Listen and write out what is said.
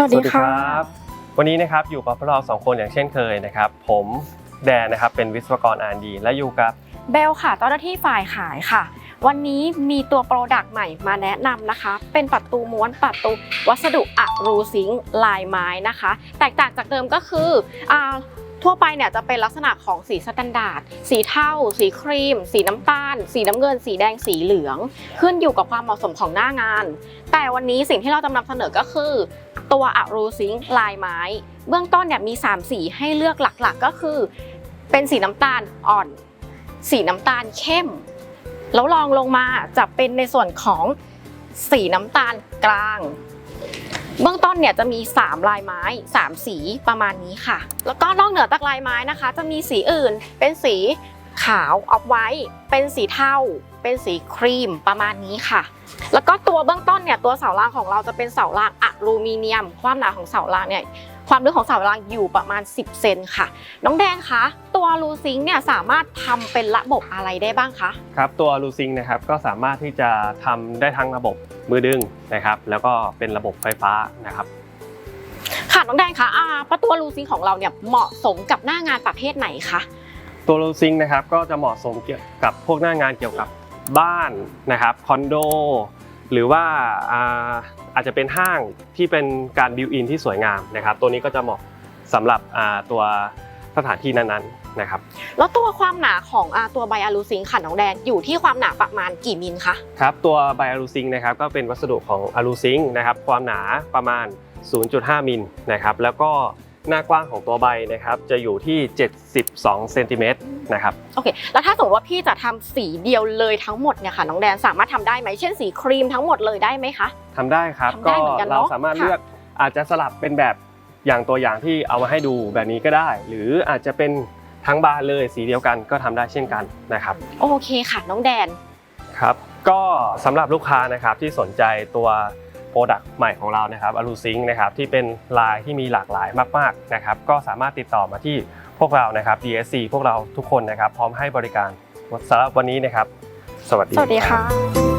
สวัสดีค่ะบวันนี้นะครับอยู่กับพวกเราสองคนอย่างเช่นเคยนะครับ ผมแดนนะครับเป็นวิศวกรอาร์ดีและอยู่กับเบลค่ะเจ้าหน้าที่ฝ่ายขายค่ะ วันนี้มีตัวโปรดักต์ใหม่มาแนะนำนะคะ เป็นประตูม้วนประตูวัสดุอะรูซิงค์ลายไม้นะคะ แตกต่างจากเดิมก็คืออ่า ทั่วไปเนี่ยจะเป็นลักษณะของสีสแตนดาร์ด สีเทา สีครีม สีน้ำตาล สีน้ำเงิน สีแดง สีเหลือง ขึ้นอยู่กับความเหมาะสมของหน้างาน แต่วันนี้สิ่งที่เราจะนำเสนอก็คือ ตัวอะรูซิงค์ลายไม้ เบื้องต้นเนี่ยมี 3 สีให้เลือกหลักๆ ก็คือ เป็นสีน้ำตาลอ่อน สีน้ำตาลเข้ม แล้วรองลงมาจะเป็นในส่วนของสีน้ำตาลกลาง เบื้องต้นเนี่ยจะมี 3 ลายไม้ 3 สีประมาณนี้ค่ะ แล้วก็นอกเหนือจากลายไม้นะคะ จะมีสีอื่นเป็นสีขาวออกไว้ เป็นสีเทา เป็นสีครีมประมาณนี้ค่ะ แล้วก็ตัวเบื้องต้นเนี่ยตัวเสารางของเราจะเป็นเสารางอะลูมิเนียม ความหนาของเสารางเนี่ยความลึกของเสารางอยู่ประมาณ 10 เซนค่ะ น้องแดงคะตัวรูซิงค์เนี่ยสามารถทำเป็นระบบอะไรได้บ้างคะครับตัวลูซิงนะครับก็สามารถที่จะทำได้ทั้งระบบมือดึงนะครับ แล้วก็เป็นระบบไฟฟ้านะครับค่ะน้องแดงคะอ่าประตูรูซิงค์ของเราเนี่ยเหมาะสมกับหน้างานประเภทไหนคะตัวลูซิงนะครับก็จะเหมาะสมเกี่ยวกับพวกหน้างานเกี่ยวกับ บ้านนะครับคอนโดหรือว่าอ่าอาจจะเป็นห้างที่เป็นการบิวอินที่สวยงามนะครับ ตัวนี้ก็จะเหมาะสำหรับอ่าตัวสถานที่นั้นๆนะครับ แล้วตัวความหนาของอ่าตัวไบอะลูซิงค์ค่ะน้องแดงอยู่ที่ความหนาประมาณกี่มิลคะครับตัวไบอะลูซิงนะครับก็เป็นวัสดุของอะลูซิงนะครับความหนาประมาณ 0.5 มิลนะครับแล้วก็ หน้ากว้างของตัวใบนะครับจะอยู่ที่ 72เซนติเมตรนะครับโอเค แล้วถ้าสมมติว่าพี่จะทำสีเดียวเลยทั้งหมดเนี่ยค่ะน้องแดนสามารถทำได้ไหมเช่นสีครีมทั้งหมดเลยได้ไหมคะ ทำได้ครับทำได้เหมือนกันเนอะเราสามารถค่ะ เลือกอาจจะสลับเป็นแบบอย่างตัวอย่างที่เอามาให้ดูแบบนี้ก็ได้ หรืออาจจะเป็นทั้งบานเลยสีเดียวกันก็ทำได้เช่นกันนะครับ โอเคค่ะน้องแดน ครับก็สำหรับลูกค้านะครับที่สนใจตัวโปร ดักต์ใหม่ของเรานะครับอลูซิงนะครับที่เป็นลายที่มีหลากหลายมากๆนะครับก็สามารถติดต่อมาที่พวกเรานะครับ DSC พวกเราทุกคนนะครับ พร้อมให้บริการสำหรับวันนี้นะครับ สวัสดีสวัสดีค่ะ